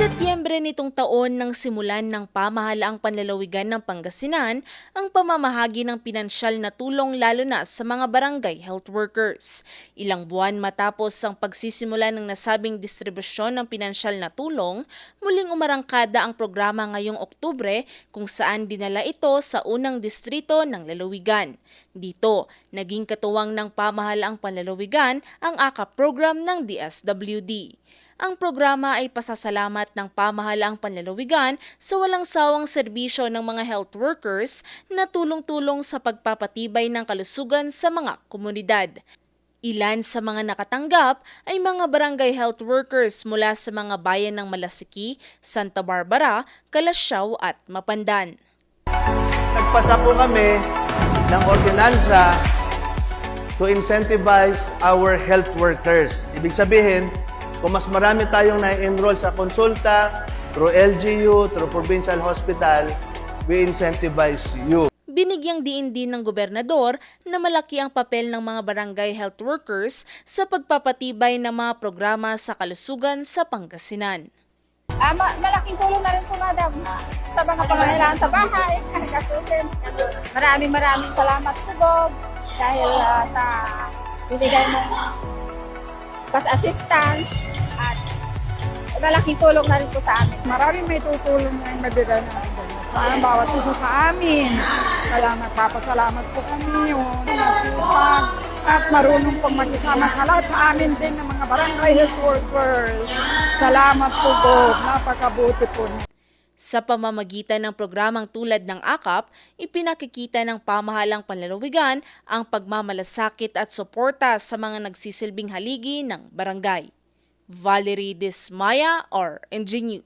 Setyembre nitong taon nang simulan ng pamahalaang panlalawigan ng Pangasinan ang pamamahagi ng pinansyal na tulong lalo na sa mga barangay health workers. Ilang buwan matapos ang pagsisimula ng nasabing distribusyon ng pinansyal na tulong, muling umarangkada ang programa ngayong Oktubre kung saan dinala ito sa unang distrito ng lalawigan. Dito, naging katuwang ng pamahalaang panlalawigan ang AKA program ng DSWD. Ang programa ay pasasalamat ng pamahalaang panlalawigan sa walang sawang serbisyo ng mga health workers na tulong-tulong sa pagpapatibay ng kalusugan sa mga komunidad. Ilan sa mga nakatanggap ay mga barangay health workers mula sa mga bayan ng Malasiki, Santa Barbara, Kalasyaw at Mapandan. Nagpasa po kami ng ordinansa to incentivize our health workers. Ibig sabihin, kung mas marami tayong na-enroll sa konsulta, through LGU, through provincial hospital, we incentivize you. Binigyang diin din ng gobernador na malaki ang papel ng mga barangay health workers sa pagpapatibay ng mga programa sa kalusugan sa Pangasinan. Ah, ma- malaking tulong na rin po, madam, sa mga pangangailangan sa bahay, kasusin. Maraming maraming salamat po, Bob, dahil ah, sa binigay mong kas assistance at malaking tulong na rin po sa amin. Maraming may tutulong na yung mabigay na sa bawat isa sa amin. Kaya nagpapasalamat po kami yung masipag at marunong pong makisama sa lahat sa amin din ng mga barangay health workers. Salamat po, Bob. Napakabuti po. Sa pamamagitan ng programang tulad ng AKAP, ipinakikita ng pamahalang panlalawigan ang pagmamalasakit at suporta sa mga nagsisilbing haligi ng barangay. Valerie Dismaya or NG.